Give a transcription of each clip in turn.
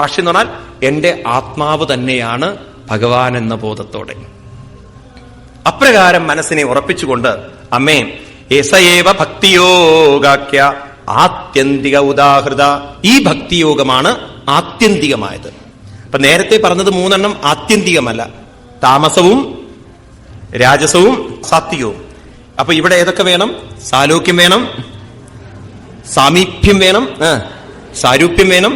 സാക്ഷി എന്ന് പറഞ്ഞാൽ എന്റെ ആത്മാവ് തന്നെയാണ് ഭഗവാൻ എന്ന ബോധത്തോടെ. അപ്രകാരം മനസ്സിനെ ഉറപ്പിച്ചുകൊണ്ട് അമ്മേ എസയേവ ഭക്തിയോഗാക്യ ആത്യന്തിക ഉദാഹൃത ഈ ഭക്തിയോഗമാണ് ആത്യന്തികമായത്. അപ്പൊ നേരത്തെ പറഞ്ഞത് മൂന്നെണ്ണം ആത്യന്തികമല്ല. താമസവും രാജസവും സാത്വികവും. അപ്പൊ ഇവിടെ ഏതൊക്കെ വേണം? സാലോക്യം വേണം സാമീപ്യം വേണം സാരൂപ്യം വേണം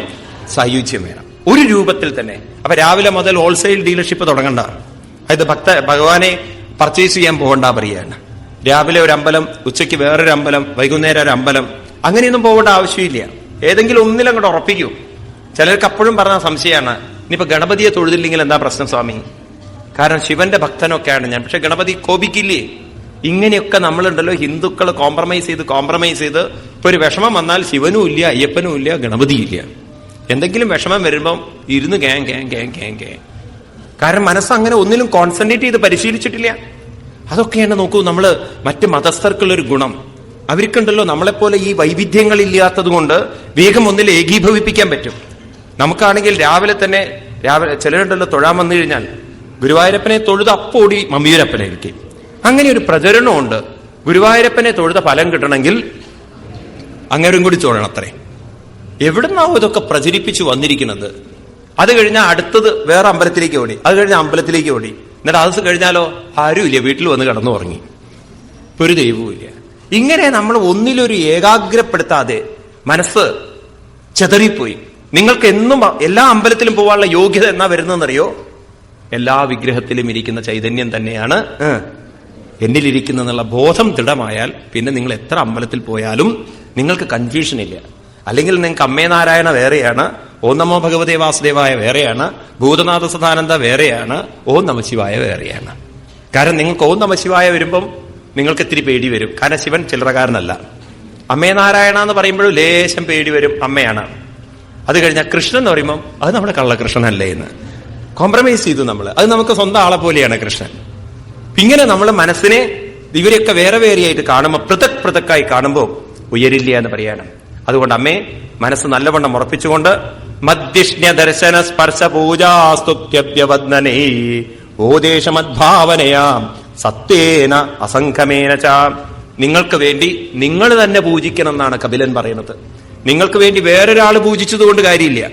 സായുജ്യം വേണം. ഒരു രൂപത്തിൽ തന്നെ. അപ്പൊ രാവിലെ മുതൽ ഹോൾസെയിൽ ഡീലർഷിപ്പ് തുടങ്ങണ്ട. അതായത് ഭക്ത ഭഗവാനെ പർച്ചേസ് ചെയ്യാൻ പോകണ്ട പറയാണ് രാവിലെ ഒരു അമ്പലം ഉച്ചയ്ക്ക് വേറൊരു അമ്പലം വൈകുന്നേരം ഒരു അമ്പലം അങ്ങനെയൊന്നും പോകേണ്ട ആവശ്യമില്ല. ഏതെങ്കിലും ഒന്നിലങ്ങോട്ട് ഉറപ്പിക്കൂ. ചിലർക്ക് അപ്പോഴും പറഞ്ഞ സംശയമാണ് ഇനിയിപ്പോ ഗണപതിയെ തൊഴുതില്ലെങ്കിൽ എന്താ പ്രശ്നം സ്വാമി? കാരണം ശിവന്റെ ഭക്തനൊക്കെയാണ് ഞാൻ. പക്ഷെ ഗണപതി കോപിക്കില്ലേ? ഇങ്ങനെയൊക്കെ നമ്മളുണ്ടല്ലോ ഹിന്ദുക്കൾ കോംപ്രമൈസ് ചെയ്ത് കോംപ്രമൈസ് ചെയ്ത് ഒരു വിഷമം വന്നാൽ ശിവനും ഇല്ല അയ്യപ്പനും ഇല്ല ഗണപതിയും ഇല്ല. എന്തെങ്കിലും വിഷമം വരുമ്പം ഇരുന്ന് കേ കാരണം മനസ്സ് അങ്ങനെ ഒന്നിലും കോൺസെൻട്രേറ്റ് ചെയ്ത് പരിശീലിച്ചിട്ടില്ല. അതൊക്കെയാണ് നോക്കൂ നമ്മൾ മറ്റ് മതസ്ഥർക്കുള്ള ഒരു ഗുണം. അവർക്കുണ്ടല്ലോ നമ്മളെപ്പോലെ ഈ വൈവിധ്യങ്ങൾ ഇല്ലാത്തത് കൊണ്ട് വേഗം ഒന്നിൽ ഏകീഭവിപ്പിക്കാൻ പറ്റും. നമുക്കാണെങ്കിൽ രാവിലെ തന്നെ രാവിലെ ചിലരുണ്ടല്ലോ തൊഴാൻ വന്നു കഴിഞ്ഞാൽ ഗുരുവായൂരപ്പനെ തൊഴുത് അപ്പോടി മമ്മിയൂരപ്പനായിരിക്കും. അങ്ങനെ ഒരു പ്രചരണമുണ്ട്. ഗുരുവായൂരപ്പനെ തൊഴുത ഫലം കിട്ടണമെങ്കിൽ അങ്ങേരും കൂടി തൊഴണം അത്രേ എവിടുന്നാവും ഇതൊക്കെ പ്രചരിപ്പിച്ചു വന്നിരിക്കുന്നത്? അത് കഴിഞ്ഞാൽ അടുത്തത് വേറെ അമ്പലത്തിലേക്ക് ഓടി. അത് കഴിഞ്ഞാൽ അമ്പലത്തിലേക്ക് ഓടി. എന്നിട്ട് അത് കഴിഞ്ഞാലോ ആരുമില്ല വീട്ടിൽ വന്ന് കടന്നു ഉറങ്ങി ഇപ്പൊ ഒരു ദൈവവും ഇല്ല. ഇങ്ങനെ നമ്മൾ ഒന്നിലൊരു ഏകാഗ്രപ്പെടുത്താതെ മനസ്സ് ചെതറിപ്പോയി. നിങ്ങൾക്ക് എന്നും എല്ലാ അമ്പലത്തിലും പോകാനുള്ള യോഗ്യത എന്നാ വരുന്നതെന്നറിയോ? എല്ലാ വിഗ്രഹത്തിലും ഇരിക്കുന്ന ചൈതന്യം തന്നെയാണ് എന്നിലിരിക്കുന്നെന്നുള്ള ബോധം ദൃഢമായാൽ പിന്നെ നിങ്ങൾ എത്ര അമ്പലത്തിൽ പോയാലും നിങ്ങൾക്ക് കൺഫ്യൂഷൻ ഇല്ല. അല്ലെങ്കിൽ നിങ്ങൾക്ക് അമ്മേ നാരായണ വേറെയാണ് ഓം നമോ ഭഗവതേ വാസുദേവായ വേറെയാണ് ഭൂതനാഥ സദാനന്ദ വേറെയാണ് ഓം നമശിവായ വേറെയാണ്. കാരണം നിങ്ങൾക്ക് ഓം നമശിവായ വരുമ്പം നിങ്ങൾക്ക് ഇത്തിരി പേടി വരും. കാരണം ശിവൻ ചില്ലറകാരനല്ല അമ്മേ നാരായണ എന്ന് പറയുമ്പോഴും ലേശം പേടി വരും അമ്മയാണ്. അത് കഴിഞ്ഞാൽ കൃഷ്ണൻ എന്ന് പറയുമ്പോൾ അത് നമ്മുടെ കള്ളകൃഷ്ണനല്ലേ എന്ന്. കോംപ്രമൈസ് ചെയ്തു നമ്മൾ അത് നമുക്ക് സ്വന്തം ആളെ പോലെയാണ് കൃഷ്ണൻ. ഇങ്ങനെ നമ്മൾ മനസ്സിനെ ഇവരെയൊക്കെ വേറെ വേറെയായിട്ട് കാണുമ്പോൾ പൃഥക് പൃഥക്കായി കാണുമ്പോൾ ഉയരില്ല എന്ന് പറയാണ് അതുകൊണ്ട് അമ്മേ മനസ്സ് നല്ലവണ്ണം ഉറപ്പിച്ചുകൊണ്ട് മധ്യഷ്ണ്യ ദർശന സ്പർശ പൂജാസ്തുത്യവദ്നനേ ഓദേശമദ്ഭാവനയാം സത്യേന അസംഖമേന ച. നിങ്ങൾക്ക് വേണ്ടി നിങ്ങൾ തന്നെ പൂജിക്കണം എന്നാണ് കപിലൻ പറയുന്നത്. നിങ്ങൾക്ക് വേണ്ടി വേറൊരാൾ പൂജിച്ചതുകൊണ്ട് കാര്യമില്ല.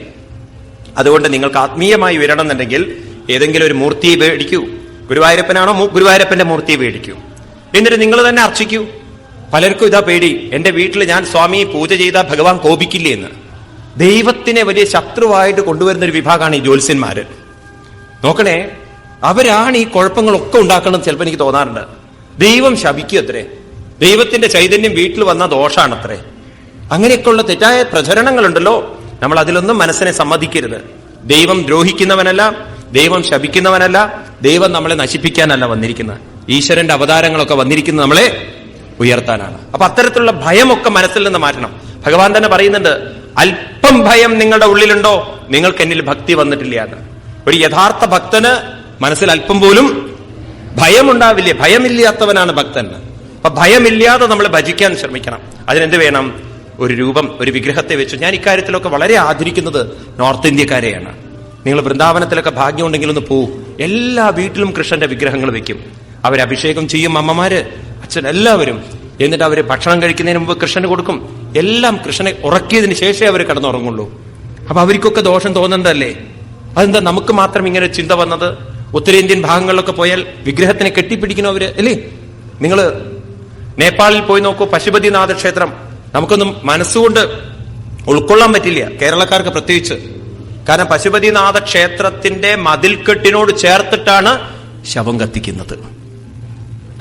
അതുകൊണ്ട് നിങ്ങൾക്ക് ആത്മീയമായി വരണം എന്നുണ്ടെങ്കിൽ ഏതെങ്കിലും ഒരു മൂർത്തിയെ മേടിക്കൂ ഗുരുവായൂരപ്പനാണോ ഗുരുവായൂരപ്പന്റെ മൂർത്തിയെ മേടിക്കൂ എന്നിട്ട് നിങ്ങൾ തന്നെ അർച്ചിക്കൂ. പലർക്കും ഇതാ പേടി. എന്റെ വീട്ടിൽ ഞാൻ സ്വാമിയെ പൂജ ചെയ്താൽ ഭഗവാൻ കോപിക്കില്ലേ എന്ന്. ദൈവത്തിനെ വലിയ ശത്രുവായിട്ട് കൊണ്ടുവരുന്ന ഒരു വിഭാഗമാണ് ഈ ജ്യോത്സ്യന്മാര്. നോക്കണേ അവരാണ് ഈ കുഴപ്പങ്ങളൊക്കെ ഉണ്ടാക്കണമെന്ന് ചിലപ്പോൾ എനിക്ക് തോന്നാറുണ്ട്. ദൈവം ശപിക്കും അത്രേ ദൈവത്തിന്റെ ചൈതന്യം വീട്ടിൽ വന്ന ദോഷാണത്രേ. അങ്ങനെയൊക്കെയുള്ള തെറ്റായ പ്രചരണങ്ങളുണ്ടല്ലോ. നമ്മൾ അതിലൊന്നും മനസ്സിനെ സമ്മതിക്കരുത്. ദൈവം ദ്രോഹിക്കുന്നവനല്ല ദൈവം ശപിക്കുന്നവനല്ല ദൈവം നമ്മളെ നശിപ്പിക്കാനല്ല വന്നിരിക്കുന്നത്. ഈശ്വരന്റെ അവതാരങ്ങളൊക്കെ വന്നിരിക്കുന്നത് നമ്മളെ ഉയർത്താനാണ്. അപ്പൊ അത്തരത്തിലുള്ള ഭയമൊക്കെ മനസ്സിൽ നിന്ന് മാറ്റണം. ഭഗവാൻ തന്നെ പറയുന്നുണ്ട് അല്പം ഭയം നിങ്ങളുടെ ഉള്ളിലുണ്ടോ? നിങ്ങൾക്ക് എന്നിൽ ഭക്തി വന്നിട്ടില്ല എന്ന്. ഒരു യഥാർത്ഥ ഭക്തന് മനസ്സിൽ അല്പം പോലും ഭയമുണ്ടാവില്ലേ ഭയമില്ലാത്തവനാണ് ഭക്തൻ. അപ്പൊ ഭയമില്ലാതെ നമ്മൾ ഭജിക്കാൻ ശ്രമിക്കണം. അതിനെന്ത് വേണം? ഒരു രൂപം ഒരു വിഗ്രഹത്തെ വെച്ച്. ഞാൻ ഇക്കാര്യത്തിലൊക്കെ വളരെ ആദരിക്കുന്നത് നോർത്ത് ഇന്ത്യക്കാരെയാണ്. നിങ്ങൾ വൃന്ദാവനത്തിലൊക്കെ ഭാഗ്യമുണ്ടെങ്കിൽ ഒന്ന് പോവും. എല്ലാ വീട്ടിലും കൃഷ്ണന്റെ വിഗ്രഹങ്ങൾ വെക്കും. അവരഭിഷേകം ചെയ്യും അമ്മമാര്. അച്ഛൻ എല്ലാവരും എന്നിട്ട് അവർ ഭക്ഷണം കഴിക്കുന്നതിന് മുമ്പ് കൃഷ്ണന് കൊടുക്കും. എല്ലാം കൃഷ്ണനെ ഉറക്കിയതിന് ശേഷമേ അവർ കിടന്നുറങ്ങുള്ളൂ. അപ്പൊ അവർക്കൊക്കെ ദോഷം തോന്നണ്ടല്ലേ അതെന്താ നമുക്ക് മാത്രം ഇങ്ങനെ ചിന്ത വന്നത്? ഉത്തരേന്ത്യൻ ഭാഗങ്ങളിലൊക്കെ പോയാൽ വിഗ്രഹത്തിനെ കെട്ടിപ്പിടിക്കണവര് അല്ലേ? നിങ്ങൾ നേപ്പാളിൽ പോയി നോക്കൂ പശുപതിനാഥ ക്ഷേത്രം. നമുക്കൊന്നും മനസ്സുകൊണ്ട് ഉൾക്കൊള്ളാൻ പറ്റില്ല കേരളക്കാർക്ക് പ്രത്യേകിച്ച്. കാരണം പശുപതിനാഥ ക്ഷേത്രത്തിന്റെ മതിൽക്കെട്ടിനോട് ചേർത്തിട്ടാണ് ശവം കത്തിക്കുന്നത്.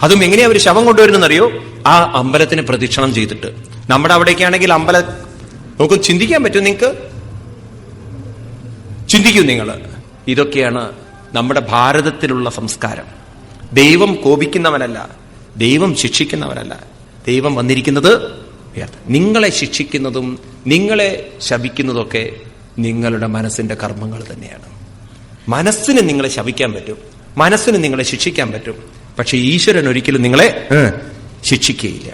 അതും എങ്ങനെയാ അവർ ശവം കൊണ്ടുവരുന്നറിയോ ആ അമ്പലത്തിന് പ്രദക്ഷിണം ചെയ്തിട്ട്. നമ്മുടെ അവിടേക്കാണെങ്കിൽ അമ്പല നമുക്ക് ചിന്തിക്കാൻ പറ്റും നിങ്ങൾക്ക്? ചിന്തിക്കൂ നിങ്ങൾ ഇതൊക്കെയാണ് നമ്മുടെ ഭാരതത്തിലുള്ള സംസ്കാരം. ദൈവം കോപിക്കുന്നവനല്ല ദൈവം ശിക്ഷിക്കുന്നവനല്ല. ദൈവം വന്നിരിക്കുന്നത് നിങ്ങളെ ശിക്ഷിക്കുന്നതും നിങ്ങളെ ശപിക്കുന്നതൊക്കെ നിങ്ങളുടെ മനസ്സിന്റെ കർമ്മങ്ങൾ തന്നെയാണ്. മനസ്സിന് നിങ്ങളെ ശപിക്കാൻ പറ്റും. മനസ്സിന് നിങ്ങളെ ശിക്ഷിക്കാൻ പറ്റും. പക്ഷെ ഈശ്വരൻ ഒരിക്കലും നിങ്ങളെ ശിക്ഷിക്കുകയില്ല.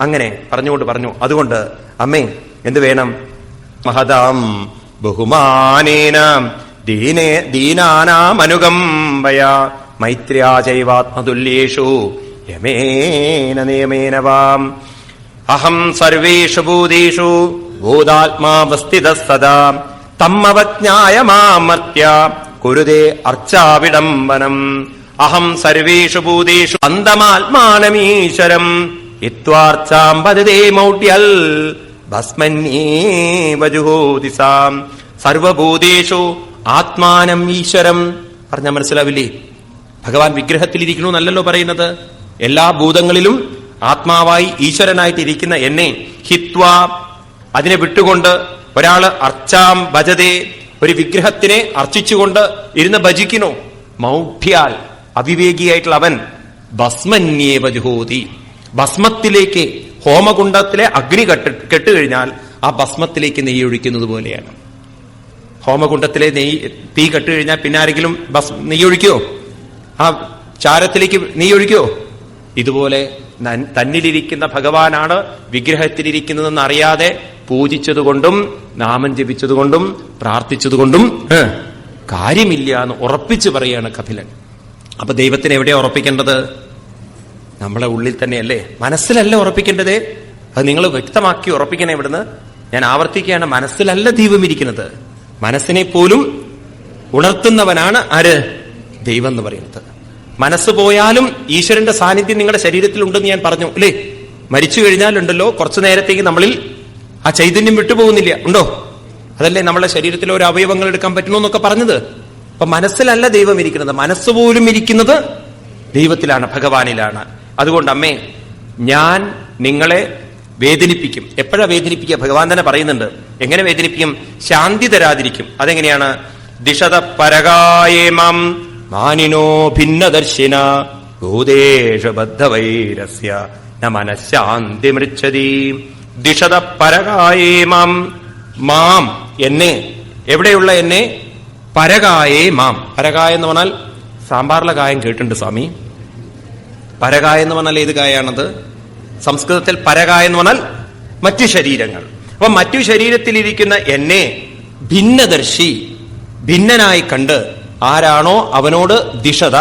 അങ്ങനെ പറഞ്ഞുകൊണ്ട് പറഞ്ഞു. അതുകൊണ്ട് അമ്മേ എന്ത് വേണം? മഹതാം ബഹുമാനേന ദീനേ ദീനാനാമനുകമ്പയ വയാ ചൈവാത്മതുല്യേഷു യമേന നിയമേന വാം. അഹം സർവേഷു ഭൂതേഷു ഭൂതാത്മാവസ്ഥിത സദാ തമ്മവജ്ഞായ മാമർത്യ കുരുതേ അർച്ചാവിഡംബനം. അഹം സർവേഷു ഭൂതേഷു അന്തമാത്മാനമീശ്വരം. ഇത്വാർച്ചാം പതതേ മൗഢ്യൽ ഭസ്മന്യേവജുഹോതിസാം സർവഭൂതേഷു ആത്മാനം ഈശ്വരം. പറഞ്ഞ മനസ്സിലാവില്ലേ? ഭഗവാൻ വിഗ്രഹത്തിലിരിക്കണു എന്നല്ലല്ലോ പറയുന്നത്. എല്ലാ ഭൂതങ്ങളിലും ആത്മാവായി ഈശ്വരനായിട്ട് ഇരിക്കുന്ന എന്നെ ഹിത്വ. അതിനെ വിട്ടുകൊണ്ട് ഒരാൾ അർച്ചാം ഭജതേ. ഒരു വിഗ്രഹത്തിനെ അർച്ചിച്ചുകൊണ്ട് ഇരുന്ന് ഭജിക്കണോ മൗഢ്യാൽ. അവിവേകിയായിട്ടുള്ള അവൻ ഭസ്മന്യേവ ജുഹോതി. ഭസ്മത്തിലേക്ക് ഹോമകുണ്ടത്തിലെ അഗ്നി കെട്ട് കെട്ടുകഴിഞ്ഞാൽ ആ ഭസ്മത്തിലേക്ക് നെയ്യ് ഒഴിക്കുന്നത് പോലെയാണ്. ഹോമകുണ്ടത്തിലെ നെയ്യ് തീ കെട്ടുകഴിഞ്ഞാൽ പിന്നെ ആരെങ്കിലും ഭസ് നെയ്യ് ആ ചാരത്തിലേക്ക് നെയ്യ് ഒഴിക്കോ ഇതുപോലെ തന്നിലിരിക്കുന്ന ഭഗവാനാണ് വിഗ്രഹത്തിലിരിക്കുന്നതെന്ന് അറിയാതെ പൂജിച്ചതുകൊണ്ടും നാമം ജപിച്ചതുകൊണ്ടും പ്രാർത്ഥിച്ചതുകൊണ്ടും കാര്യമില്ല എന്ന് ഉറപ്പിച്ചു പറയാണ് കപിലൻ. അപ്പൊ ദൈവത്തിന് എവിടെയാ ഉറപ്പിക്കേണ്ടത്? നമ്മളെ ഉള്ളിൽ തന്നെയല്ലേ? മനസ്സിലല്ല ഉറപ്പിക്കേണ്ടത്? അത് നിങ്ങൾ വ്യക്തമാക്കി ഉറപ്പിക്കണേ ഇവിടുന്ന്. ഞാൻ ആവർത്തിക്കുകയാണ് മനസ്സിലല്ല ദൈവം ഇരിക്കുന്നത്. മനസ്സിനെ പോലും ഉണർത്തുന്നവനാണ് ആര്? ദൈവം എന്ന് പറയുന്നത്. മനസ്സ് പോയാലും ഈശ്വരന്റെ സാന്നിധ്യം നിങ്ങളുടെ ശരീരത്തിൽ ഉണ്ടെന്ന് ഞാൻ പറഞ്ഞു അല്ലേ? മരിച്ചു കഴിഞ്ഞാലുണ്ടല്ലോ കുറച്ചു നേരത്തേക്ക് നമ്മളിൽ ആ ചൈതന്യം വിട്ടുപോകുന്നില്ല. ഉണ്ടോ? അതല്ലേ നമ്മളെ ശരീരത്തിൽ ഒരു അവയവങ്ങൾ എടുക്കാൻ പറ്റുമോ എന്നൊക്കെ പറഞ്ഞത്? അപ്പൊ മനസ്സിലല്ല ദൈവം ഇരിക്കുന്നത്. മനസ്സ് പോലും ഇരിക്കുന്നത് ദൈവത്തിലാണ് ഭഗവാനിലാണ്. അതുകൊണ്ട് അമ്മേ ഞാൻ നിങ്ങളെ വേദനിപ്പിക്കും. എപ്പോഴാ വേദനിപ്പിക്കുക? ഭഗവാൻ തന്നെ പറയുന്നുണ്ട്. എങ്ങനെ വേദനിപ്പിക്കും? ശാന്തി തരാതിരിക്കും. അതെങ്ങനെയാണ്? ദിശത പരകായേമം മാനിനോ ഭിന്നദർശിന ഭൂതേഷബദ്ധവൈരസ്യ ന മനഃശാന്തി മൃച്ഛതി. ദിശത പരകായേമം മാം. എന്നെ. എവിടെയുള്ള എന്നെ? പരകായേ മാം. പരകായ എന്ന് പറഞ്ഞാൽ സാമ്പാറിലെ കായം കേട്ടിട്ടുണ്ട് സ്വാമി. പരകായ എന്ന് പറഞ്ഞാൽ ഏത് കായാണത്? സംസ്കൃതത്തിൽ പരകായ എന്ന് പറഞ്ഞാൽ മറ്റു ശരീരങ്ങൾ. അപ്പൊ മറ്റു ശരീരത്തിലിരിക്കുന്ന എന്നെ ഭിന്നദർശി ഭിന്നനായി കണ്ട് ആരാണോ അവനോട് ദിഷത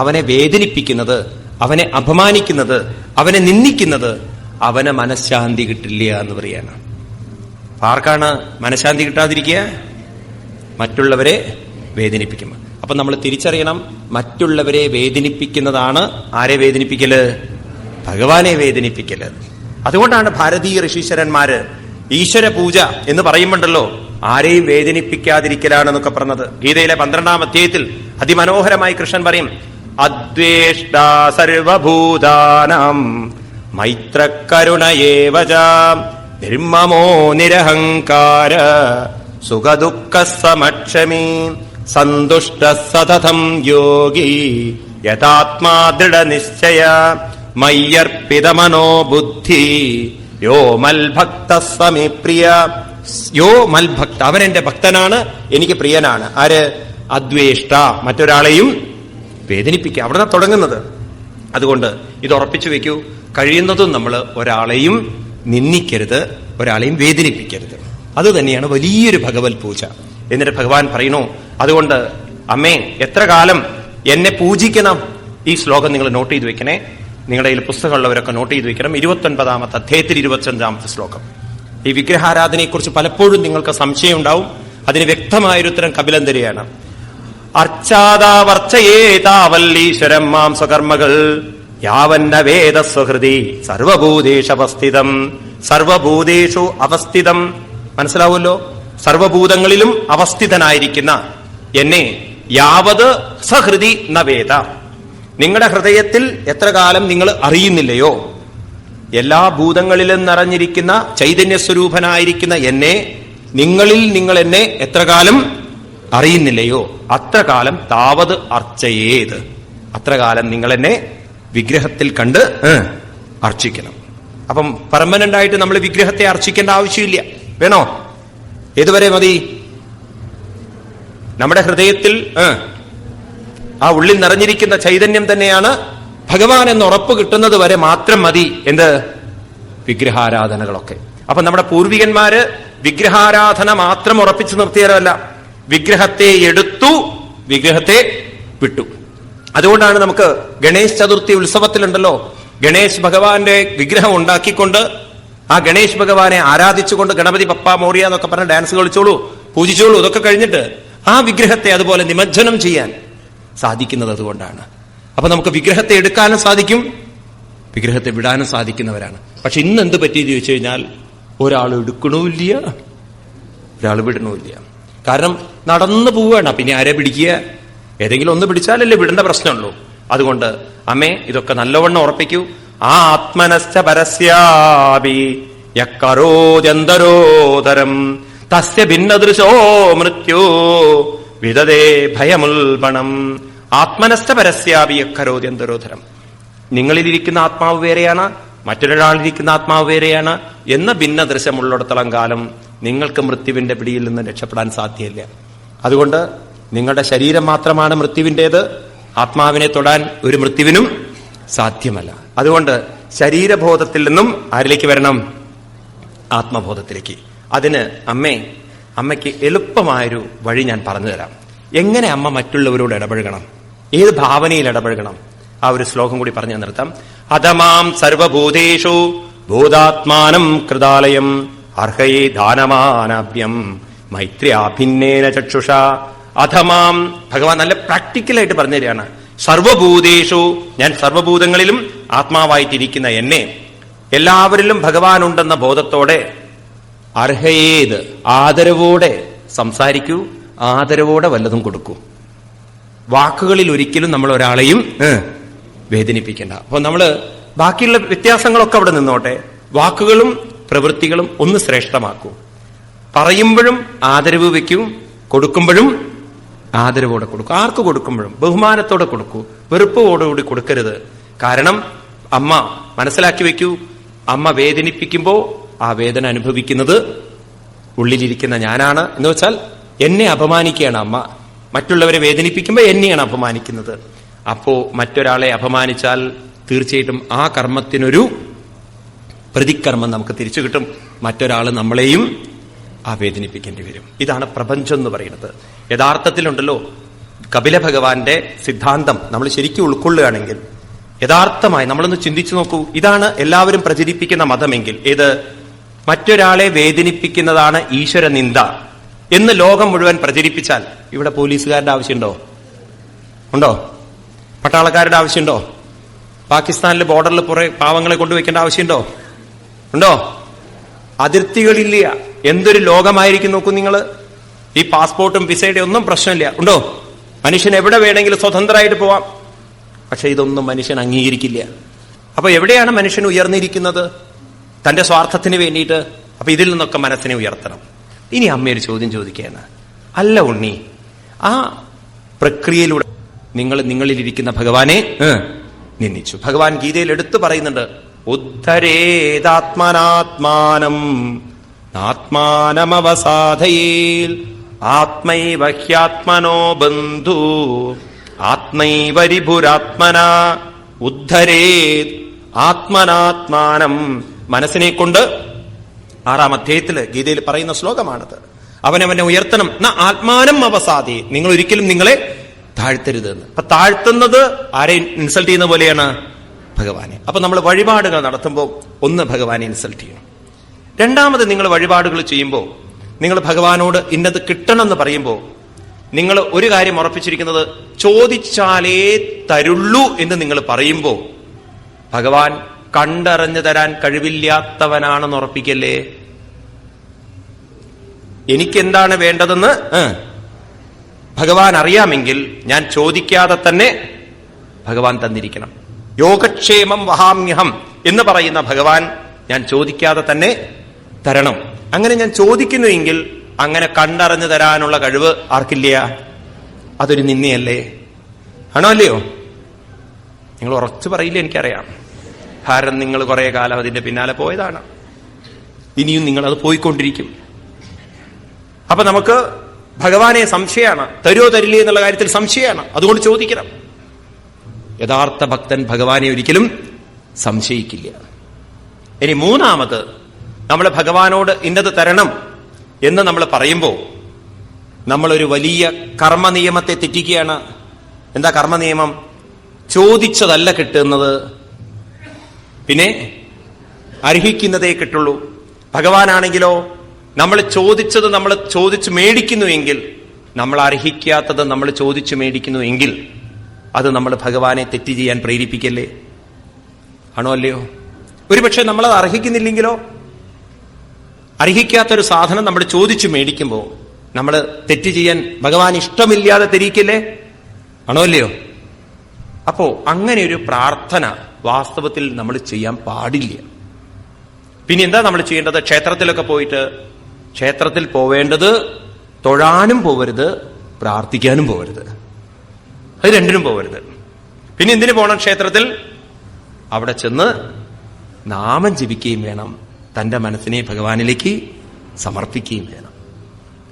അവനെ വേദനിപ്പിക്കുന്നത് അവനെ അപമാനിക്കുന്നത് അവനെ നിന്ദിക്കുന്നത് അവന് മനഃശാന്തി കിട്ടില്ല എന്ന് പറയാണ് ആർക്കാണ് മനഃശാന്തി കിട്ടാതിരിക്കുക? മറ്റുള്ളവരെ വേദനിപ്പിക്കും. അപ്പൊ നമ്മൾ തിരിച്ചറിയണം മറ്റുള്ളവരെ വേദനിപ്പിക്കുന്നതാണ് ആരെ വേദനിപ്പിക്കൽ? ഭഗവാനെ വേദനിപ്പിക്കൽ. അതുകൊണ്ടാണ് ഭാരതീയ ഋഷീശ്വരന്മാര് ഈശ്വര പൂജ എന്ന് പറയുമ്പോണ്ടല്ലോ ആരെയും വേദനിപ്പിക്കാതിരിക്കലാണ് വേദനിപ്പിക്കാതിരിക്കലാണെന്നൊക്കെ പറഞ്ഞത്. ഗീതയിലെ പന്ത്രണ്ടാം അധ്യായത്തിൽ അതിമനോഹരമായി കൃഷ്ണൻ പറയും അദ്വേഷ്ട സർവഭൂതാനാം മൈത്രക്കരുണയേവച നിർമ്മമോ നിരഹങ്കാര സുഖദുഃഖ സമക്ഷമീ സന്തുഷ്ട സതതം യോഗി യഥാത്മാ ദൃഢനിശ്ചയ മയ്യർപ്പിതമനോ ബുദ്ധി യോ മൽഭക്ത സമി പ്രിയ യോ മൽഭക്ത അവൻ എന്റെ ഭക്തനാണ് എനിക്ക് പ്രിയനാണ്. ആര്? അദ്വേഷ്ട. മറ്റൊരാളെയും വേദനിപ്പിക്കുക. അവിടെ തുടങ്ങുന്നത്. അതുകൊണ്ട് ഇത് ഉറപ്പിച്ചു വെക്കൂ. കഴിയുന്നതും നമ്മൾ ഒരാളെയും നിന്ദിക്കരുത് ഒരാളെയും വേദനിപ്പിക്കരുത്. അത് തന്നെയാണ് വലിയൊരു ഭഗവത് പൂജ. എന്നിട്ട് ഭഗവാൻ പറയുന്നു അതുകൊണ്ട് അമ്മേ എത്ര കാലം എന്നെ പൂജിക്കണം? ഈ ശ്ലോകം നിങ്ങൾ നോട്ട് ചെയ്ത് വെക്കണേ. നിങ്ങളുടെ കയ്യിൽ പുസ്തകമുള്ളവരൊക്കെ നോട്ട് ചെയ്ത് വെക്കണം. ഇരുപത്തി ഒൻപതാമത്തെ അധ്യായത്തിൽ ഇരുപത്തഞ്ചാമത്തെ ശ്ലോകം. ഈ വിഗ്രഹാരാധനയെക്കുറിച്ച് പലപ്പോഴും നിങ്ങൾക്ക് സംശയം ഉണ്ടാവും അതിന് വ്യക്തമായൊരു ഉത്തരം കപിലൻ തരികയാണ് അർച്ചാതാവർച്ചയേ മാംസകർമ്മകൾ യാവന്ന വേദസ്വഹൃതി സർവഭൂതേഷവസ്ഥിതം സർവഭൂതേഷു അവസ്ഥിതം മനസ്സിലാവുമല്ലോ? സർവഭൂതങ്ങളിലും അവസ്ഥിതനായിരിക്കുന്ന എന്നെ യാവത് സഹൃതി നവേദ നിങ്ങളുടെ ഹൃദയത്തിൽ എത്ര കാലം നിങ്ങൾ അറിയുന്നില്ലയോ? എല്ലാ ഭൂതങ്ങളിലും നിറഞ്ഞിരിക്കുന്ന ചൈതന്യ സ്വരൂപനായിരിക്കുന്ന എന്നെ നിങ്ങളിൽ നിങ്ങൾ എന്നെ എത്ര കാലം അറിയുന്നില്ലയോ? അത്ര കാലം താവത് അർച്ചയേത്. അത്ര കാലം നിങ്ങൾ എന്നെ വിഗ്രഹത്തിൽ കണ്ട് അർച്ചിക്കണം. അപ്പം പെർമനന്റ് ആയിട്ട് നമ്മൾ വിഗ്രഹത്തെ അർച്ചിക്കേണ്ട ആവശ്യമില്ല. വേണോ? ഏതുവരെ മതി? നമ്മുടെ ഹൃദയത്തിൽ ആ ഉള്ളിൽ നിറഞ്ഞിരിക്കുന്ന ചൈതന്യം തന്നെയാണ് ഭഗവാൻ എന്ന് ഉറപ്പ് കിട്ടുന്നത് വരെ മാത്രം മതി എന്ത്? വിഗ്രഹാരാധനകളൊക്കെ. അപ്പൊ നമ്മുടെ പൂർവികന്മാര് വിഗ്രഹാരാധന മാത്രം ഉറപ്പിച്ചു നിർത്തിയാലല്ല വിഗ്രഹത്തെ എടുത്തു വിഗ്രഹത്തെ വിട്ടു. അതുകൊണ്ടാണ് നമുക്ക് ഗണേശ് ചതുർത്ഥി ഉത്സവത്തിലുണ്ടല്ലോ. ഗണേശ് ഭഗവാന്റെ വിഗ്രഹം ഉണ്ടാക്കിക്കൊണ്ട് ആ ഗണേശ് ഭഗവാനെ ആരാധിച്ചുകൊണ്ട് ഗണപതി പപ്പ മോറിയ എന്നൊക്കെ പറഞ്ഞ് ഡാൻസ് കളിച്ചോളൂ പൂജിച്ചോളൂ ഇതൊക്കെ കഴിഞ്ഞിട്ട് ആ വിഗ്രഹത്തെ അതുപോലെ നിമജ്ജനം ചെയ്യാൻ സാധിക്കുന്നത് അതുകൊണ്ടാണ്. അപ്പൊ നമുക്ക് വിഗ്രഹത്തെ എടുക്കാനും സാധിക്കും വിഗ്രഹത്തെ വിടാനും സാധിക്കുന്നവരാണ്. പക്ഷെ ഇന്ന് എന്ത് പറ്റിയെന്ന് ചോദിച്ചു കഴിഞ്ഞാൽ ഒരാൾ എടുക്കണമില്ല ഒരാൾ വിടണമില്ല കാരണം നടന്നു പോവുകയാണ്. പിന്നെ ആരെ പിടിക്കുക? ഏതെങ്കിലും ഒന്ന് പിടിച്ചാലല്ലേ വിടേണ്ട പ്രശ്നമുള്ളൂ. അതുകൊണ്ട് അമ്മേ ഇതൊക്കെ നല്ലവണ്ണം ഉറപ്പിക്കൂ. ആത്മനശ്ച പരസ്യാപി യക്കരോജന്തരോതരം തസ്യ ഭിന്നദൃശോ മൃത്യു. വിതതേ ഭയമുൽപണം. ആത്മനശ്ച പരസ്യാപി യക്കരോജന്തരോധരം നിങ്ങളിലിരിക്കുന്ന ആത്മാവ് വേറെയാണ് മറ്റൊരാളിരിക്കുന്ന ആത്മാവ് വേറെയാണ് എന്ന ഭിന്നദൃശ്യമുള്ളിടത്തോളം കാലം നിങ്ങൾക്ക് മൃത്യുവിന്റെ പിടിയിൽ നിന്ന് രക്ഷപ്പെടാൻ സാധ്യമല്ല അതുകൊണ്ട് നിങ്ങളുടെ ശരീരം മാത്രമാണ് മൃത്യുവിന്റെത്. ആത്മാവിനെ തൊടാൻ ഒരു മൃത്യുവിനും സാധ്യമല്ല. അതുകൊണ്ട് ശരീരബോധത്തിൽ നിന്നും ആരിലേക്ക് വരണം? ആത്മബോധത്തിലേക്ക്. അതിന് അമ്മേ അമ്മയ്ക്ക് എളുപ്പമായൊരു വഴി ഞാൻ പറഞ്ഞു തരാം. എങ്ങനെ അമ്മ മറ്റുള്ളവരോട് ഇടപഴകണം? ഏത് ഭാവനയിൽ ഇടപഴകണം? ആ ഒരു ശ്ലോകം കൂടി പറഞ്ഞു നിർത്താം അതമാം സർവഭൂതേഷു ഭൂതാത്മാനം കൃതാലയം അർഹയേ ദാനമാനാഭ്യം മൈത്രിയാഭിന്നേന ചക്ഷുഷ. അഥമാം ഭഗവാൻ നല്ല പ്രാക്ടിക്കലായിട്ട് പറഞ്ഞു തരികയാണ്. സർവഭൂതേഷു ഞാൻ സർവഭൂതങ്ങളിലും ആത്മാവായിട്ടിരിക്കുന്ന എന്നെ എല്ലാവരിലും ഭഗവാനുണ്ടെന്ന ബോധത്തോടെ അർഹയേത് ആദരവോടെ സംസാരിക്കൂ ആദരവോടെ വല്ലതും കൊടുക്കൂ. വാക്കുകളിൽ ഒരിക്കലും നമ്മൾ ഒരാളെയും വേദനിപ്പിക്കേണ്ട. അപ്പൊ നമ്മൾ ബാക്കിയുള്ള വ്യത്യാസങ്ങളൊക്കെ അവിടെ നിന്നോട്ടെ വാക്കുകളും പ്രവൃത്തികളും ഒന്ന് ശ്രേഷ്ഠമാക്കൂ. പറയുമ്പോഴും ആദരവ് വെക്കും കൊടുക്കുമ്പോഴും ആദരവോടെ കൊടുക്കും. ആർക്ക് കൊടുക്കുമ്പോഴും? ബഹുമാനത്തോടെ കൊടുക്കൂ. വെറുപ്പോടുകൂടി കൊടുക്കരുത്. കാരണം അമ്മ മനസ്സിലാക്കി വെക്കൂ അമ്മ വേദനിപ്പിക്കുമ്പോൾ ആ വേദന അനുഭവിക്കുന്നത് ഉള്ളിലിരിക്കുന്ന ഞാനാണ്. എന്ന് വെച്ചാൽ എന്നെ അപമാനിക്കുകയാണ് അമ്മ. മറ്റുള്ളവരെ വേദനിപ്പിക്കുമ്പോൾ എന്നെയാണ് അപമാനിക്കുന്നത്. അപ്പോ മറ്റൊരാളെ അപമാനിച്ചാൽ തീർച്ചയായിട്ടും ആ കർമ്മത്തിനൊരു പ്രതികർമ്മം നമുക്ക് തിരിച്ചു കിട്ടും. മറ്റൊരാൾ നമ്മളെയും ആ വേദനിപ്പിക്കേണ്ടി വരും. ഇതാണ് പ്രപഞ്ചം എന്ന് പറയുന്നത്. യഥാർത്ഥത്തിലുണ്ടല്ലോ. കപില ഭഗവാന്റെ സിദ്ധാന്തം. നമ്മൾ ശരിക്കും ഉൾക്കൊള്ളുകയാണെങ്കിൽ യഥാർത്ഥമായി നമ്മളൊന്ന് ചിന്തിച്ചു നോക്കൂ. ഇതാണ് എല്ലാവരും പ്രചരിപ്പിക്കുന്ന മതമെങ്കിൽ. ഏത്? മറ്റൊരാളെ വേദനിപ്പിക്കുന്നതാണ് ഈശ്വര നിന്ദ എന്ന് ലോകം മുഴുവൻ പ്രചരിപ്പിച്ചാൽ. ഇവിടെ പോലീസുകാരുടെ ആവശ്യമുണ്ടോ? ഉണ്ടോ? പട്ടാളക്കാരുടെ ആവശ്യമുണ്ടോ? പാകിസ്ഥാനിലെ ബോർഡറിൽ പുറേ പാവങ്ങളെ കൊണ്ടുവയ്ക്കേണ്ട ആവശ്യമുണ്ടോ? ഉണ്ടോ? അതിർത്തികളില്ല. എന്തൊരു ലോകമായിരിക്കും നോക്കൂ നിങ്ങൾ ഈ പാസ്പോർട്ടും വിസയുടെ ഒന്നും പ്രശ്നമില്ല. ഉണ്ടോ? മനുഷ്യൻ എവിടെ വേണമെങ്കിലും സ്വതന്ത്രമായിട്ട് പോവാം. പക്ഷെ ഇതൊന്നും മനുഷ്യൻ അംഗീകരിക്കില്ല. അപ്പൊ എവിടെയാണ് മനുഷ്യൻ ഉയർന്നിരിക്കുന്നത്? തന്റെ സ്വാർത്ഥത്തിന് വേണ്ടിയിട്ട്. അപ്പൊ ഇതിൽ നിന്നൊക്കെ മനസ്സിനെ ഉയർത്തണം. ഇനി അമ്മ ഒരു ചോദ്യം ചോദിക്കുകയാണ്. അല്ല ഉണ്ണി ആ പ്രക്രിയയിലൂടെ നിങ്ങൾ നിങ്ങളിലിരിക്കുന്ന ഭഗവാനെ നിന്ദിച്ചു. ഭഗവാൻ ഗീതയിൽ എടുത്തു പറയുന്നുണ്ട്. ഉദ്ധരേതാത്മനാത്മാനം ആത്മാനമവസാധയേൽ ആത്മൈവഹ്യാത്മനോ ബന്ധു. ആത്മൈവരിഭുരാത്മന ഉദ്ധരേ ആത്മനാത്മാനം. മനസ്സിനെ കൊണ്ട് ആറാം അധ്യായത്തിൽ ഗീതയിൽ പറയുന്ന ശ്ലോകമാണത്. അവനവനെ ഉയർത്തണം. ന ആത്മാനം അവസാദി. നിങ്ങൾ ഒരിക്കലും നിങ്ങളെ താഴ്ത്തരുത് എന്ന് അപ്പൊ താഴ്ത്തുന്നത് ആരെ ഇൻസൾട്ട് ചെയ്യുന്ന പോലെയാണ്? ഭഗവാനെ. അപ്പൊ നമ്മൾ വഴിപാടുകൾ നടത്തുമ്പോൾ ഒന്ന് ഭഗവാനെ ഇൻസൾട്ട് ചെയ്യണം. രണ്ടാമത് നിങ്ങൾ വഴിപാടുകൾ ചെയ്യുമ്പോൾ നിങ്ങൾ ഭഗവാനോട് ഇന്നത് കിട്ടണം എന്ന് പറയുമ്പോൾ നിങ്ങൾ ഒരു കാര്യം ഉറപ്പിച്ചിരിക്കുന്നത് ചോദിച്ചാലേ തരുള്ളൂ എന്ന് നിങ്ങൾ പറയുമ്പോൾ ഭഗവാൻ കണ്ടറിഞ്ഞു തരാൻ കഴിവില്ലാത്തവനാണെന്ന് ഉറപ്പിക്കല്ലേ? എനിക്കെന്താണ് വേണ്ടതെന്ന് ഭഗവാൻ അറിയാമെങ്കിൽ ഞാൻ ചോദിക്കാതെ തന്നെ ഭഗവാൻ തന്നിരിക്കണം. യോഗക്ഷേമം വഹാമ്യഹം എന്ന് പറയുന്ന ഭഗവാൻ ഞാൻ ചോദിക്കാതെ തന്നെ തരണം. അങ്ങനെ ഞാൻ ചോദിക്കുന്നുവെങ്കിൽ അങ്ങനെ കണ്ടറിഞ്ഞു തരാനുള്ള കഴിവ് ആർക്കില്ല? അതൊരു നിന്നയല്ലേ ആണോ അല്ലയോ? നിങ്ങൾ ഉറച്ചു പറയില്ല എനിക്കറിയാം. കാരണം നിങ്ങൾ കുറെ കാലം അതിന്റെ പിന്നാലെ പോയതാണ്. ഇനിയും നിങ്ങൾ അത് പോയിക്കൊണ്ടിരിക്കും. അപ്പൊ നമുക്ക് ഭഗവാനെ സംശയമാണ്. തരുമോ തരില്ലേ എന്നുള്ള കാര്യത്തിൽ സംശയമാണ്. അതുകൊണ്ട് ചോദിക്കണം. യഥാർത്ഥ ഭക്തൻ ഭഗവാനെ ഒരിക്കലും സംശയിക്കില്ല. ഇനി മൂന്നാമത് നമ്മൾ ഭഗവാനോട് ഇന്നത് തരണം. എന്ന് നമ്മൾ പറയുമ്പോൾ നമ്മളൊരു വലിയ കർമ്മ നിയമത്തെ തെറ്റിക്കുകയാണ്. എന്താ കർമ്മ നിയമം ചോദിച്ചതല്ല കിട്ടുന്നത്. പിന്നെ അർഹിക്കുന്നതേ കിട്ടുള്ളൂ. ഭഗവാനാണെങ്കിലോ നമ്മൾ ചോദിച്ചത് നമ്മൾ ചോദിച്ചു മേടിക്കുന്നു എങ്കിൽ നമ്മൾ അർഹിക്കാത്തത് നമ്മൾ ചോദിച്ചു മേടിക്കുന്നു എങ്കിൽ അത് നമ്മൾ ഭഗവാനെ തെറ്റ് ചെയ്യാൻ പ്രേരിപ്പിക്കല്ലേ? ആണോ അല്ലയോ? ഒരുപക്ഷെ നമ്മളത് അർഹിക്കുന്നില്ലെങ്കിലോ അർഹിക്കാത്തൊരു സാധനം നമ്മൾ ചോദിച്ചു മേടിക്കുമ്പോൾ നമ്മൾ തെറ്റ് ചെയ്യാൻ ഭഗവാൻ ഇഷ്ടമില്ലാതെ തിരിക്കില്ലേ? ആണോ അല്ലയോ അപ്പോ അങ്ങനെ ഒരു പ്രാർത്ഥന വാസ്തവത്തിൽ നമ്മൾ ചെയ്യാൻ പാടില്ല. പിന്നെ എന്താ നമ്മൾ ചെയ്യേണ്ടത്? ക്ഷേത്രത്തിലൊക്കെ പോയിട്ട് ക്ഷേത്രത്തിൽ പോവേണ്ടത് തൊഴാനും പോവരുത് പ്രാർത്ഥിക്കാനും പോവരുത്. അത് രണ്ടിനും പോവരുത്. പിന്നെ എന്തിനു പോകണം ക്ഷേത്രത്തിൽ? അവിടെ ചെന്ന് നാമം ജപിക്കുകയും വേണം. തന്റെ മനസ്സിനെ ഭഗവാനിലേക്ക് സമർപ്പിക്കുകയും വേണം.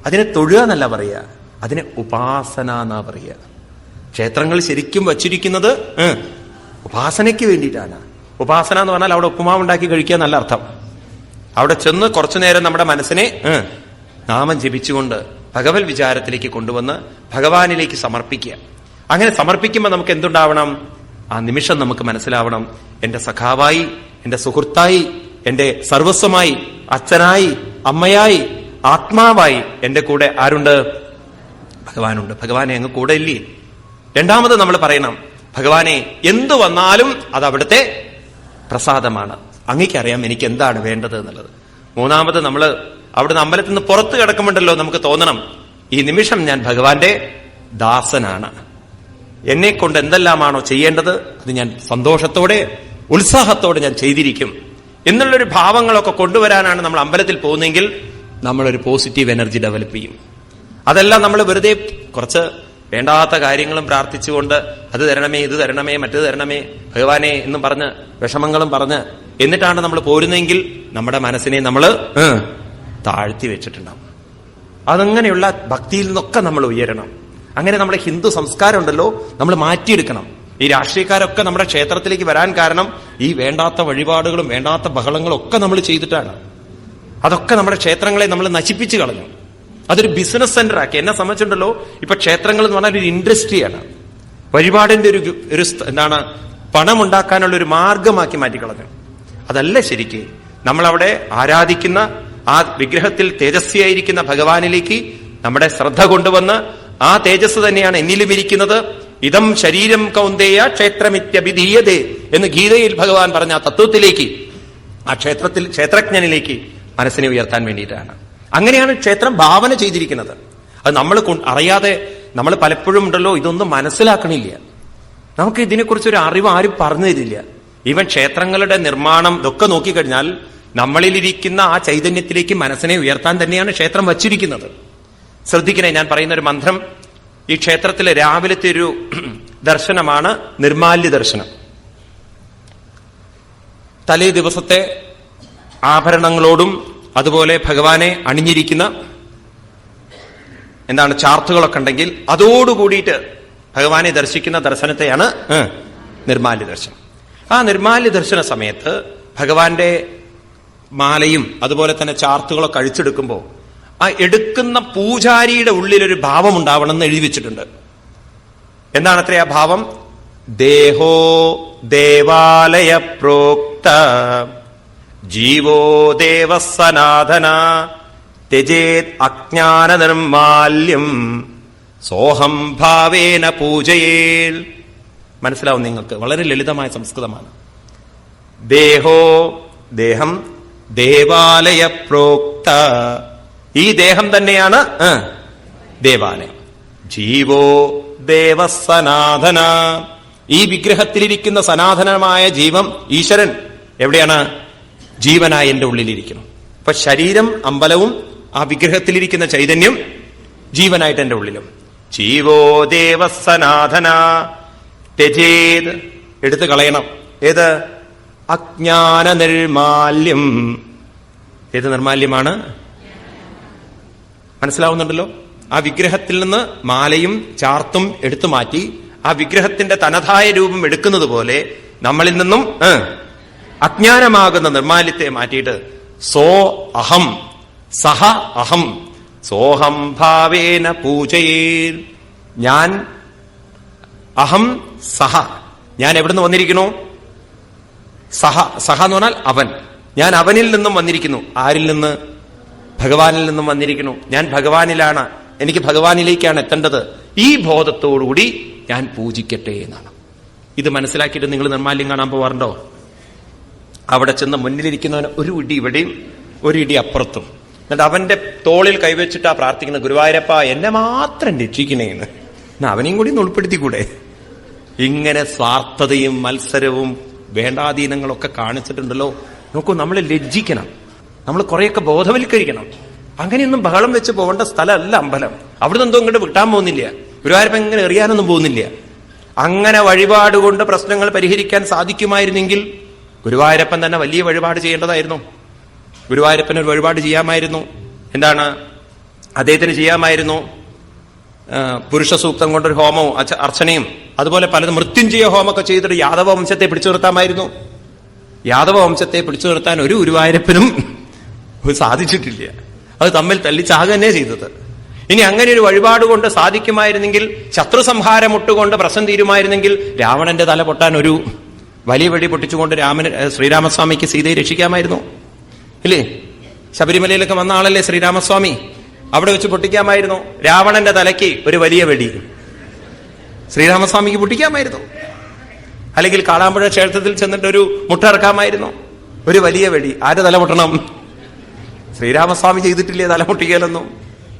അതിനെ തൊഴുക എന്നല്ല പറയുക. അതിനെ ഉപാസന എന്നാ പറയുക. ക്ഷേത്രങ്ങൾ ശരിക്കും വച്ചിരിക്കുന്നത് ഉപാസനയ്ക്ക് വേണ്ടിയിട്ടാണ്. ഉപാസന എന്ന് പറഞ്ഞാൽ അവിടെ ഉപ്പുമാവ് ഉണ്ടാക്കി കഴിക്കുക എന്നല്ല അർത്ഥം. അവിടെ ചെന്ന് കുറച്ചു നേരം നമ്മുടെ മനസ്സിനെ നാമം ജപിച്ചുകൊണ്ട് ഭഗവത് വിചാരത്തിലേക്ക് കൊണ്ടുവന്ന് ഭഗവാനിലേക്ക് സമർപ്പിക്കുക. അങ്ങനെ സമർപ്പിക്കുമ്പോൾ നമുക്ക് എന്തുണ്ടാവണം? ആ നിമിഷം നമുക്ക് മനസ്സിലാവണം. എന്റെ സഖാവായി എന്റെ സുഹൃത്തായി എന്റെ സർവസ്വമായി അച്ഛനായി അമ്മയായി ആത്മാവായി എന്റെ കൂടെ ആരുണ്ട്? ഭഗവാനുണ്ട്. ഭഗവാനെ അങ്ങ് കൂടെ ഇല്ലേ രണ്ടാമത് നമ്മൾ പറയണം ഭഗവാനെ എന്തു വന്നാലും അത് അവിടുത്തെ പ്രസാദമാണ്. അങ്ങേക്കറിയാം എനിക്ക് എന്താണ് വേണ്ടത് എന്നുള്ളത്. മൂന്നാമത് നമ്മൾ അവിടുന്ന് അമ്പലത്തിൽ നിന്ന് പുറത്ത് കിടക്കുമ്പോണ്ടല്ലോ നമുക്ക് തോന്നണം ഈ നിമിഷം ഞാൻ ഭഗവാന്റെ ദാസനാണ്. എന്നെ കൊണ്ട് എന്തെല്ലാമാണോ ചെയ്യേണ്ടത്? അത് ഞാൻ സന്തോഷത്തോടെ ഉത്സാഹത്തോടെ ഞാൻ ചെയ്തിരിക്കും. എന്നുള്ളൊരു ഭാവങ്ങളൊക്കെ കൊണ്ടുവരാനാണ് നമ്മൾ അമ്പലത്തിൽ പോകുന്നതെങ്കിൽ നമ്മളൊരു പോസിറ്റീവ് എനർജി ഡെവലപ്പ് ചെയ്യും. അതെല്ലാം നമ്മൾ വെറുതെ കുറച്ച് വേണ്ടാത്ത കാര്യങ്ങളും പ്രാർത്ഥിച്ചുകൊണ്ട് അത് തരണമേ ഇത് തരണമേ മറ്റത് തരണമേ ഭഗവാനെ എന്നും പറഞ്ഞ് വിഷമങ്ങളും പറഞ്ഞ് എന്നിട്ടാണ് നമ്മൾ പോരുന്നതെങ്കിൽ നമ്മുടെ മനസ്സിനെ നമ്മൾ താഴ്ത്തി വെച്ചിട്ടുണ്ടാവും. അതങ്ങനെയുള്ള ഭക്തിയിൽ നിന്നൊക്കെ നമ്മൾ ഉയരണം. അങ്ങനെ നമ്മുടെ ഹിന്ദു സംസ്കാരം ഉണ്ടല്ലോ നമ്മൾ മാറ്റിയെടുക്കണം. ഈ രാഷ്ട്രീയക്കാരൊക്കെ നമ്മുടെ ക്ഷേത്രത്തിലേക്ക് വരാൻ കാരണം ഈ വേണ്ടാത്ത വഴിപാടുകളും വേണ്ടാത്ത ബഹളങ്ങളും ഒക്കെ നമ്മൾ ചെയ്തിട്ടാണ്. അതൊക്കെ നമ്മുടെ ക്ഷേത്രങ്ങളെ നമ്മൾ നശിപ്പിച്ചു കളഞ്ഞു. അതൊരു ബിസിനസ് സെന്റർ ആക്കി. എന്നെ സംബന്ധിച്ചുണ്ടല്ലോ ഇപ്പൊ ക്ഷേത്രങ്ങൾ എന്ന് പറഞ്ഞാൽ ഒരു ഇൻഡസ്ട്രിയാണ് വഴിപാടിന്റെ ഒരു ഒരു എന്താണ് പണം ഉണ്ടാക്കാനുള്ള ഒരു മാർഗമാക്കി മാറ്റിക്കളഞ്ഞു. അതല്ല ശരിക്ക് നമ്മളവിടെ ആരാധിക്കുന്ന ആ വിഗ്രഹത്തിൽ തേജസ്വിയായിരിക്കുന്ന ഭഗവാനിലേക്ക് നമ്മുടെ ശ്രദ്ധ കൊണ്ടുവന്ന് ആ തേജസ് തന്നെയാണ് എന്നിലും ഇരിക്കുന്നത്. ഇതം ശരീരം കൗന്ദേയ ക്ഷേത്രമിത്യഭിധീയതേ എന്ന് ഗീതയിൽ ഭഗവാൻ പറഞ്ഞ ആ തത്വത്തിലേക്ക് ആ ക്ഷേത്രത്തിൽ ക്ഷേത്രജ്ഞനിലേക്ക് മനസ്സിനെ ഉയർത്താൻ വേണ്ടിയിട്ടാണ്. അങ്ങനെയാണ് ക്ഷേത്രം ഭാവന ചെയ്തിരിക്കുന്നത്. അത് നമ്മൾ അറിയാതെ നമ്മൾ പലപ്പോഴും ഉണ്ടല്ലോ ഇതൊന്നും മനസ്സിലാക്കണില്ല. നമുക്ക് ഇതിനെക്കുറിച്ച് ഒരു അറിവ് ആരും പറഞ്ഞു തരില്ല. ഈവൻ ക്ഷേത്രങ്ങളുടെ നിർമ്മാണം ഇതൊക്കെ നോക്കിക്കഴിഞ്ഞാൽ നമ്മളിലിരിക്കുന്ന ആ ചൈതന്യത്തിലേക്ക് മനസ്സിനെ ഉയർത്താൻ തന്നെയാണ് ക്ഷേത്രം വച്ചിരിക്കുന്നത്. ശ്രദ്ധിക്കണേ ഞാൻ പറയുന്ന ഒരു മന്ത്രം ഈ ക്ഷേത്രത്തിലെ രാവിലത്തെ ഒരു ദർശനമാണ് നിർമാല്യ ദർശനം. തലേ ദിവസത്തെ ആഭരണങ്ങളോടും അതുപോലെ ഭഗവാനെ അണിഞ്ഞിരിക്കുന്ന എന്താണ് ചാർത്തുകളൊക്കെ ഉണ്ടെങ്കിൽ അതോടുകൂടിയിട്ട് ഭഗവാനെ ദർശിക്കുന്ന ദർശനത്തെയാണ് നിർമാല്യ ദർശനം. ആ നിർമാല്യ ദർശന സമയത്ത് ഭഗവാന്റെ മാലയും അതുപോലെ തന്നെ ചാർത്തുകളൊക്കെ അഴിച്ചെടുക്കുമ്പോൾ ആ എടുക്കുന്ന പൂജാരിയുടെ ഉള്ളിലൊരു ഭാവം ഉണ്ടാവണം എന്ന് എഴുതി വെച്ചിട്ടുണ്ട്. എന്താണ് അത്ര ആ ഭാവം? ദേഹോ ദേവാലയ പ്രോക്ത ജീവോ ദേവസനാഥന ത്യജേത് അജ്ഞാന നിർമാല്യം സോഹം ഭാവേന പൂജയേൽ. മനസ്സിലാവും നിങ്ങൾക്ക് വളരെ ലളിതമായ സംസ്കൃതമാണ്. ദേഹോ ദേഹം ദേവാലയ പ്രോക്ത ഈ ദേഹം തന്നെയാണ് ദേവാലയം. ജീവോ ദേവസനാഥന ഈ വിഗ്രഹത്തിലിരിക്കുന്ന സനാതനമായ ജീവം ഈശ്വരൻ എവിടെയാണ്? ജീവനായി എന്റെ ഉള്ളിലിരിക്കുന്നു. അപ്പൊ ശരീരം അമ്പലവും ആ വിഗ്രഹത്തിലിരിക്കുന്ന ചൈതന്യം ജീവനായിട്ട് എന്റെ ഉള്ളിലും. ജീവോ ദേവസനാഥന തെജേത് എടുത്തു കളയണം. ഏത്? അജ്ഞാന നിർമാല്യം ഏത് നിർമാല്യമാണ്? മനസ്സിലാവുന്നുണ്ടല്ലോ? ആ വിഗ്രഹത്തിൽ നിന്ന് മാലയും ചാർത്തും എടുത്തു മാറ്റി ആ വിഗ്രഹത്തിന്റെ തനതായ രൂപം എടുക്കുന്നത് പോലെ നമ്മളിൽ നിന്നും അജ്ഞാനമാകുന്ന നിർമാല്യത്തെ മാറ്റിയിട്ട് സോ അഹം സഹ അഹം സോഹം ഭാവേന പൂജയേ ഞാൻ അഹം സഹ. ഞാൻ എവിടുന്ന് വന്നിരിക്കുന്നു? സഹ സഹ എന്ന് പറഞ്ഞാൽ അവൻ. ഞാൻ അവനിൽ നിന്നും വന്നിരിക്കുന്നു. ആരിൽ നിന്ന്? ഭഗവാനിൽ നിന്നും വന്നിരിക്കുന്നു. ഞാൻ ഭഗവാനിലാണ്. എനിക്ക് ഭഗവാനിലേക്കാണ് എത്തേണ്ടത്. ഈ ബോധത്തോടുകൂടി ഞാൻ പൂജിക്കട്ടെ എന്നാണ്. ഇത് മനസ്സിലാക്കിയിട്ട് നിങ്ങൾ നിർമാല്യം കാണാൻ പോവാറുണ്ടോ? അവിടെ ചെന്ന് മുന്നിലിരിക്കുന്നവന് ഒരു ഇടി ഇവിടെയും ഒരു ഇടി അപ്പുറത്തും. എന്നിട്ട് അവന്റെ തോളിൽ കൈവച്ചിട്ടാ പ്രാർത്ഥിക്കുന്ന ഗുരുവായൂരപ്പ എന്നെ മാത്രം രക്ഷിക്കണേന്ന് അവനെയും കൂടി ഒന്ന് ഉൾപ്പെടുത്തിക്കൂടെ? ഇങ്ങനെ സ്വാർത്ഥതയും മത്സരവും വേണ്ടാധീനങ്ങളൊക്കെ കാണിച്ചിട്ടുണ്ടല്ലോ. നോക്കൂ നമ്മൾ ലജ്ജിക്കണം. നമ്മൾ കുറെയൊക്കെ ബോധവൽക്കരിക്കണം. അങ്ങനെയൊന്നും ബഹളം വെച്ച് പോകേണ്ട സ്ഥലമല്ല അമ്പലം. അവിടുന്ന് എന്തോ ഇങ്ങോട്ട് വിട്ടാൻ പോകുന്നില്ല. ഗുരുവായൂരപ്പൻ ഇങ്ങനെ എറിയാനൊന്നും പോകുന്നില്ല. അങ്ങനെ വഴിപാട് കൊണ്ട് പ്രശ്നങ്ങൾ പരിഹരിക്കാൻ സാധിക്കുമായിരുന്നെങ്കിൽ ഗുരുവായൂരപ്പൻ തന്നെ വലിയ വഴിപാട് ചെയ്യേണ്ടതായിരുന്നു. ഗുരുവായൂരപ്പൻ ഒരു വഴിപാട് ചെയ്യാമായിരുന്നു. എന്താണ്? അദ്ദേഹത്തിന് ചെയ്യാമായിരുന്നു. പുരുഷ സൂക്തം കൊണ്ടൊരു ഹോമവും അർച്ചനയും അതുപോലെ പലതും മൃത്യുഞ്ജയ ഹോമൊക്കെ ചെയ്തിട്ട് യാദവ വംശത്തെ പിടിച്ചു നിർത്താമായിരുന്നു യാദവ വംശത്തെ പിടിച്ചു നിർത്താൻ ഒരു ഗുരുവായൂരപ്പനും സാധിച്ചിട്ടില്ല. അത് തമ്മിൽ തല്ലിച്ചാകുക തന്നെ ചെയ്തത്. ഇനി അങ്ങനെ ഒരു വഴിപാട് കൊണ്ട് സാധിക്കുമായിരുന്നെങ്കിൽ ശത്രു സംഹാരമുട്ടുകൊണ്ട് പ്രശ്നം തീരുമായിരുന്നെങ്കിൽ രാവണന്റെ തല പൊട്ടാൻ ഒരു വലിയ വെടി പൊട്ടിച്ചുകൊണ്ട് രാമൻ ശ്രീരാമസ്വാമിക്ക് സീതയെ രക്ഷിക്കാമായിരുന്നു. ഇല്ലേ? ശബരിമലയിലൊക്കെ വന്ന ആളല്ലേ ശ്രീരാമസ്വാമി? അവിടെ വെച്ച് പൊട്ടിക്കാമായിരുന്നു. രാവണന്റെ തലയ്ക്ക് ഒരു വലിയ വെടി. ശ്രീരാമസ്വാമിക്ക് പൊട്ടിക്കാമായിരുന്നു. അല്ലെങ്കിൽ കാളാമ്പുഴ ക്ഷേത്രത്തിൽ ചെന്നിട്ട് ഒരു മുട്ട ഇറക്കാമായിരുന്നു. ഒരു വലിയ വെടി. ആരെ തല പൊട്ടണം? ശ്രീരാമസ്വാമി ചെയ്തിട്ടില്ലേ തല പൊട്ടിക്കലൊന്നും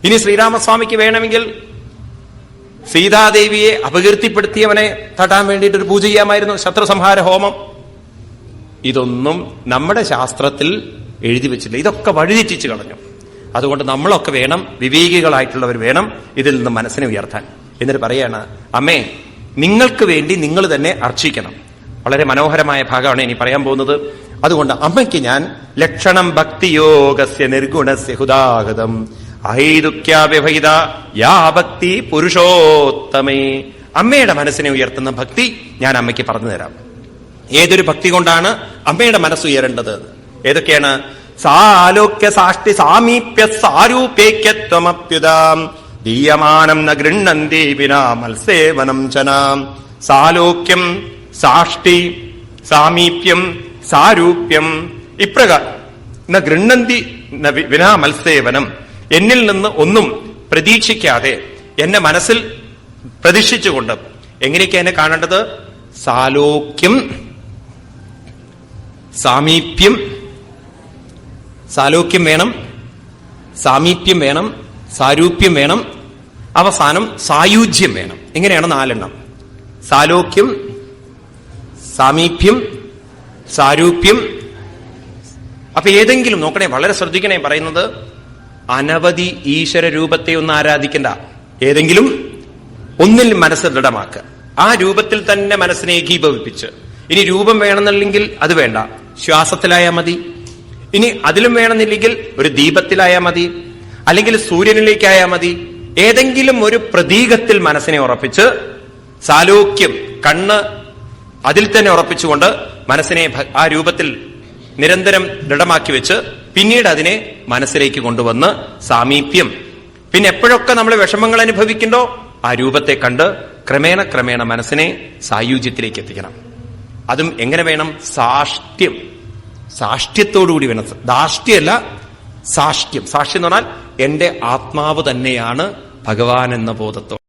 ഇനി ശ്രീരാമസ്വാമിക്ക് വേണമെങ്കിൽ സീതാദേവിയെ അപകീർത്തിപ്പെടുത്തിയവനെ തട്ടാൻ വേണ്ടിയിട്ട് ഒരു പൂജ ചെയ്യാമായിരുന്നു ശത്രുസംഹാര ഹോമം. ഇതൊന്നും നമ്മുടെ ശാസ്ത്രത്തിൽ എഴുതി വെച്ചില്ല. ഇതൊക്കെ വഴിതെറ്റിച്ച് കളഞ്ഞു. അതുകൊണ്ട് നമ്മളൊക്കെ വേണം വിവേകികളായിട്ടുള്ളവർ വേണം ഇതിൽ നിന്ന് മനസ്സിനെ ഉയർത്താൻ. എന്നിട്ട് പറയാണ് അമ്മേ നിങ്ങൾക്ക് വേണ്ടി നിങ്ങൾ തന്നെ അർച്ചിക്കണം. വളരെ മനോഹരമായ ഭാഗമാണ് ഇനി പറയാൻ പോകുന്നത്. അതുകൊണ്ട് അമ്മയ്ക്ക് ഞാൻ ലക്ഷണം ഭക്തിയോഗസ്യ നിർഗുണസ്യ ഹുദാഗതം. അഹൈതുക്യാവ്യഭഹിത യാ ഭക്തി പുരുഷോത്തമേ. അമ്മയുടെ മനസ്സിനെ ഉയർത്തുന്ന ഭക്തി ഞാൻ അമ്മയ്ക്ക് പറഞ്ഞു തരാം. ഏതൊരു ഭക്തി കൊണ്ടാണ് അമ്മയുടെ മനസ്സ് ഉയരേണ്ടത്? ഏതൊക്കെയാണ്? സാലോക്യ സാഷ്ടി സാമീപ്യ സാരൂപേക്യത്വമപ്യുതാം ദീയമാനം ന ഗൃണ്ണന്തി വിനാ മത്സേവനം ചനാം സാലോക്യം സാഷ്ടി സാമീപ്യം സാരൂപ്യം. ഇപ്രകാരം. ന ഗൃണ്ണന്തി വിനാ മത്സേവനം എന്നിൽ നിന്ന് ഒന്നും പ്രതീക്ഷിക്കാതെ എന്നെ മനസ്സിൽ പ്രതീക്ഷിച്ചുകൊണ്ട് എങ്ങനെയൊക്കെ എന്നെ കാണേണ്ടത്? സാലോക്യം സാമീപ്യം. സാലോക്യം വേണം സാമീപ്യം വേണം സാരൂപ്യം വേണം. അവസാനം സായുജ്യം വേണം. ഇങ്ങനെയാണ് നാലെണ്ണം. സാലോക്യം സാമീപ്യം സാരൂപ്യം. അപ്പൊ ഏതെങ്കിലും നോക്കണേ വളരെ ശ്രദ്ധിക്കണേ പറയുന്നത് അനവധി ഈശ്വര രൂപത്തെ ഒന്ന് ആരാധിക്കണ്ട. ഏതെങ്കിലും? ഒന്നിൽ മനസ്സ് ദൃഢമാക്കുക ആ രൂപത്തിൽ തന്നെ മനസ്സിനെ ഏകീഭവിപ്പിച്ച്. ഇനി രൂപം വേണമെന്നില്ലെങ്കിൽ അത് വേണ്ട. ശ്വാസത്തിലായാൽ മതി. ഇനി അതിലും വേണമെന്നില്ലെങ്കിൽ ഒരു ദീപത്തിലായാൽ മതി. അല്ലെങ്കിൽ സൂര്യനിലേക്കായാൽ മതി. ഏതെങ്കിലും ഒരു പ്രതീകത്തിൽ മനസ്സിനെ ഉറപ്പിച്ച് സാലോക്യം കണ്ണ് അതിൽ തന്നെ ഉറപ്പിച്ചുകൊണ്ട് മനസ്സിനെ ആ രൂപത്തിൽ നിരന്തരം ദൃഢമാക്കി വെച്ച് പിന്നീട് അതിനെ മനസ്സിലേക്ക് കൊണ്ടുവന്ന് സാമീപ്യം. പിന്നെ എപ്പോഴൊക്കെ നമ്മൾ വിഷമങ്ങൾ അനുഭവിക്കണ്ടോ ആ രൂപത്തെ കണ്ട് ക്രമേണ ക്രമേണ മനസ്സിനെ സായുജ്യത്തിലേക്ക് എത്തിക്കണം. അതും എങ്ങനെ വേണം? സാഷ്ട്യം. സാഷ്ട്യത്തോടുകൂടി വേണം. ദാഷ്ട്യല്ല സാഷ്ട്യം. സാഷ്ട്യം എന്ന് പറഞ്ഞാൽ എന്റെ ആത്മാവ് തന്നെയാണ് ഭഗവാൻ എന്ന ബോധത്തോടെ.